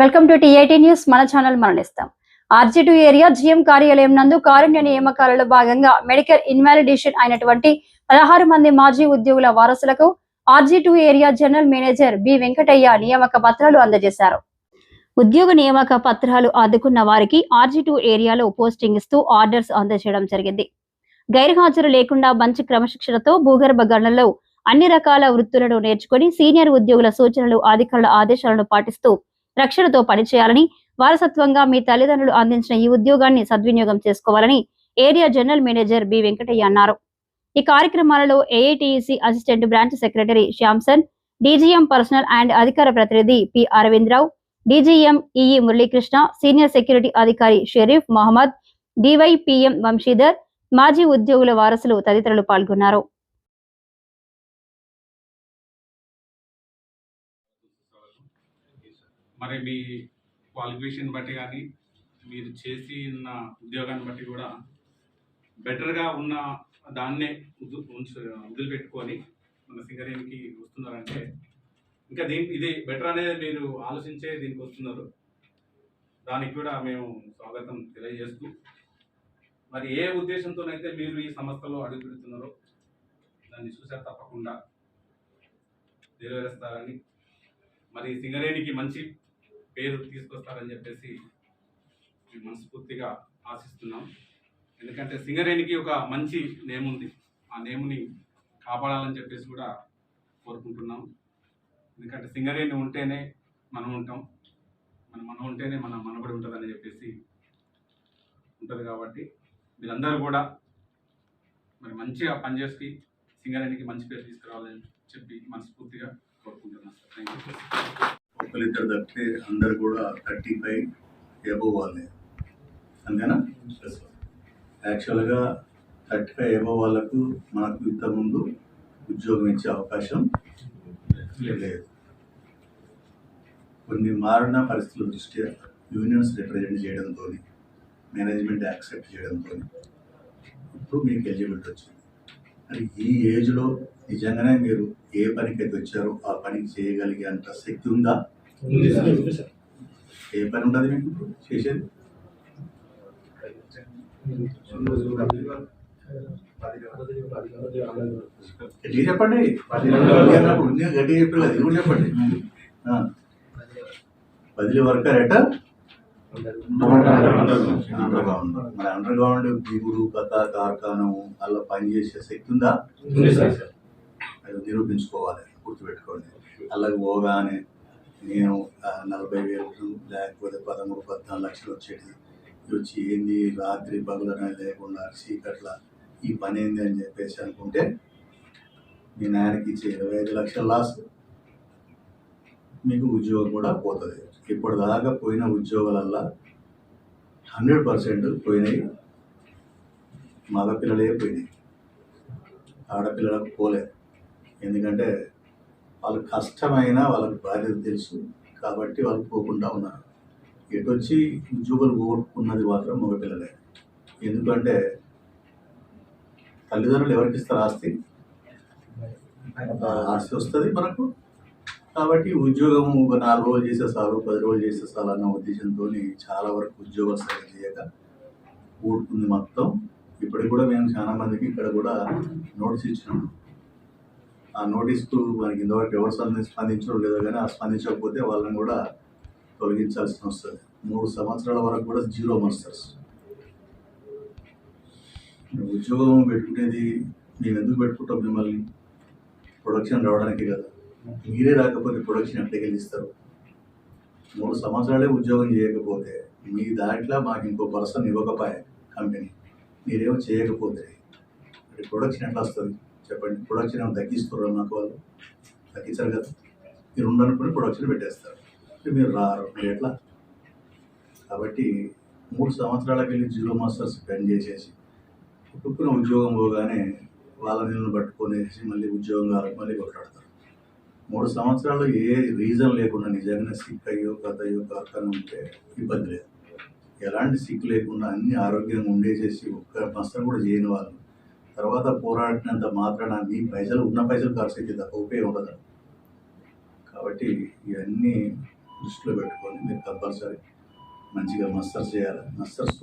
Welcome to TIT news మన channel మరణిస్తాం. RG area GM కార్యాలయం నందు కారుణ్య నియామకాలలో భాగంగా మెడికల్ ఇన్వాలిడేషన్ అయినటువంటి పదహారు మంది మాజీ ఉద్యోగుల వారసులకు RG area general manager B Venkataiah నియామక పత్రాలు అందజేశారు. ఉద్యోగ నియామక పత్రాలు అందుకున్న వారికి ఆర్జీ టూ ఏరియాలో పోస్టింగ్ ఇస్తూ ఆర్డర్స్ అందజేయడం జరిగింది. గైర్హాజరు లేకుండా మంచి క్రమశిక్షణతో భూగర్భ గణనలో అన్ని రకాల వృత్తులను నేర్చుకొని సీనియర్ ఉద్యోగుల సూచనలు అధికారుల ఆదేశాలను పాటిస్తూ రక్షణతో పనిచేయాలని వారసత్వంగా మీ తల్లిదండ్రులు అందించిన ఈ ఉద్యోగాన్ని సద్వినియోగం చేసుకోవాలని area general manager B Venkataiah అన్నారు. ఈ కార్యక్రమాలలో AITC assistant branch secretary Samson DGM personnel and అధికార ప్రతినిధి P Aravindarao DGM EE Muralikrishna senior security అధికారి షరీఫ్ మహమ్మద్ డివైపిఎం వంశీధర్ మాజీ ఉద్యోగుల వారసులు తదితరులు పాల్గొన్నారు. మరి మీ క్వాలిఫికేషన్ బట్టి కానీ మీరు చేసి ఉన్న ఉద్యోగాన్ని బట్టి కూడా బెటర్గా ఉన్న దాన్నే వదిలిపెట్టుకొని మన సింగరేణికి వస్తున్నారంటే ఇంకా దీని ఇది బెటర్ అనేది మీరు ఆలోచించే దీనికి వస్తున్నారు. దానికి కూడా మేము స్వాగతం తెలియజేస్తూ మరి ఏ ఉద్దేశంతోనైతే మీరు ఈ సంస్థలో అడుగు పెడుతున్నారో దాన్ని చూసారు తప్పకుండా నెరవేరుస్తారని మరి సింగరేణికి మంచి పేరు తీసుకొస్తారని చెప్పేసి మేము మనస్ఫూర్తిగా ఆశిస్తున్నాం. ఎందుకంటే సింగరేణికి ఒక మంచి నేమ్ ఉంది. ఆ నేమ్ని కాపాడాలని చెప్పేసి కూడా కోరుకుంటున్నాం. ఎందుకంటే సింగరేణి ఉంటేనే మనం ఉంటాం. మనం మనం ఉంటేనే మన మనబడి ఉంటుందని చెప్పేసి ఉంటుంది కాబట్టి మీరందరూ కూడా మరి మంచిగా పనిచేసి సింగరేణికి మంచి పేరు తీసుకురావాలని చెప్పి మనస్ఫూర్తిగా యూ తప్పితే అందరు కూడా థర్టీ ఫైవ్ ఎబో వాళ్ళే. అంతేనా? యాక్చువల్గా థర్టీ ఫైవ్ ఎబో వాళ్ళకు మనకు ఇంతకుముందు ఉద్యోగం ఇచ్చే అవకాశం లేదు. కొన్ని మారిన పరిస్థితుల దృష్ట్యా యూనియన్స్ రిప్రజెంట్ చేయడంతో మేనేజ్మెంట్ యాక్సెప్ట్ చేయడంతో ఇప్పుడు మీకు ఎలిజిబిలిటీ వచ్చింది. మరి ఈ ఏజ్లో నిజంగానే మీరు ఏ పనికి అయితే వచ్చారో ఆ పనికి చేయగలిగే అంత శక్తి ఉందా? ఏ పని ఉంటుంది మీకు? చేసేది? గట్టిగా చెప్పండి. గట్టిగా చెప్పారు కదా కూడా చెప్పండి. బదిలీ వర్కర్ ఎట అండర్ గ్రౌండ్ మరి అండర్ గ్రౌండ్ దిగుడు కథ కార్ఖానం అలా పనిచేసే శక్తి ఉందా? అది నిరూపించుకోవాలి గుర్తుపెట్టుకోండి. అలాగే పోగానే నేను నలభై వేలు లేకపోతే పదమూడు పద్నాలుగు లక్షలు వచ్చేది వచ్చి ఏంది? రాత్రి పగులనే లేకుండా చీకట్ల ఈ పని ఏంది అని చెప్పేసి అనుకుంటే మీ నాయనకి ఇచ్చే ఇరవై ఐదు లక్షల లాస్ మీకు ఉద్యోగం కూడా పోతుంది. ఇప్పుడు దాకా పోయిన ఉద్యోగాలల్లా హండ్రెడ్ పర్సెంట్ పోయినాయి. మగపిల్లలే పోయినాయి. ఆడపిల్లలకు పోలేదు ఎందుకంటే వాళ్ళకి కష్టమైన వాళ్ళకి బాధ్యత తెలుసు. కాబట్టి వాళ్ళు పోకుండా ఉన్నారు. ఎటు వచ్చి ఉద్యోగులు పోగొట్టుకున్నది మాత్రం మగపిల్లలే. ఎందుకంటే తల్లిదండ్రులు ఎవరికి ఇస్తారు ఆస్తి? ఆస్తి వస్తుంది మనకు. కాబట్టి ఉద్యోగం ఒక నాలుగు రోజులు చేసే పది రోజులు చేసే అన్న ఉద్దేశంతో చాలా వరకు ఉద్యోగాలు సరిగ్గా చేయక ఊడుకుంది మొత్తం. ఇప్పటికి కూడా మేము చాలా మందికి ఇక్కడ కూడా నోటీస్ ఇచ్చినాం ఆ నోటీస్కు మనకి ఇంతవరకు ఎవరు స్పందించడం లేదో కానీ ఆ స్పందించకపోతే వాళ్ళని కూడా తొలగించాల్సి వస్తుంది మూడు సంవత్సరాల వరకు కూడా జీరో మాస్టర్స్ ఉద్యోగం పెట్టుకునేది మేము ఎందుకు పెట్టుకుంటాం మిమ్మల్ని? ప్రొడక్షన్ రావడానికి కదా. మీరే రాకపోతే ప్రొడక్షన్ ఎట్లా గెలిస్తారు? మూడు సంవత్సరాలే ఉద్యోగం చేయకపోతే మీ దాంట్లో మాకు ఇంకో పర్సన్ ఇవ్వకపోయే కంపెనీ. మీరేమో చేయకపోతే ప్రొడక్షన్ ఎట్లా వస్తుంది? చెప్పండి. ప్రొడక్షన్ ఏమో తగ్గిస్తున్నారు నాకు వాళ్ళు? తగ్గించారు కదా. మీరు ఉండనుకుని ప్రొడక్షన్ పెట్టేస్తారు. మీరు రారు. మీరు ఎట్లా? కాబట్టి మూడు సంవత్సరాలకి వెళ్ళి జీరో మాస్టర్స్ స్పెండ్ చేసేసి ఇప్పుడు ఉద్యోగం పోగానే వాళ్ళ నీళ్ళని పట్టుకొనేసి మళ్ళీ ఉద్యోగం కావాలి మళ్ళీ కొట్లాడతారు. మూడు సంవత్సరాలు ఏ రీజన్ లేకుండా నిజంగానే సిక్ అయ్యో కథ అయ్యో కార్ఖాన ఉంటే ఇబ్బంది లేదు. ఎలాంటి సిక్ లేకుండా అన్ని ఆరోగ్యంగా ఉండేసేసి ఒక్క నష్టం కూడా చేయని వాళ్ళు తర్వాత పోరాడినంత మాత్రాన మీ పైసలు ఉన్న పైసలు ఖర్చు అయితే తప్ప ఉపయోగం ఉండదు. కాబట్టి ఇవన్నీ దృష్టిలో పెట్టుకొని మీరు కంపల్సరీ మంచిగా మస్తర్స్ చేయాలి. మస్తర్స్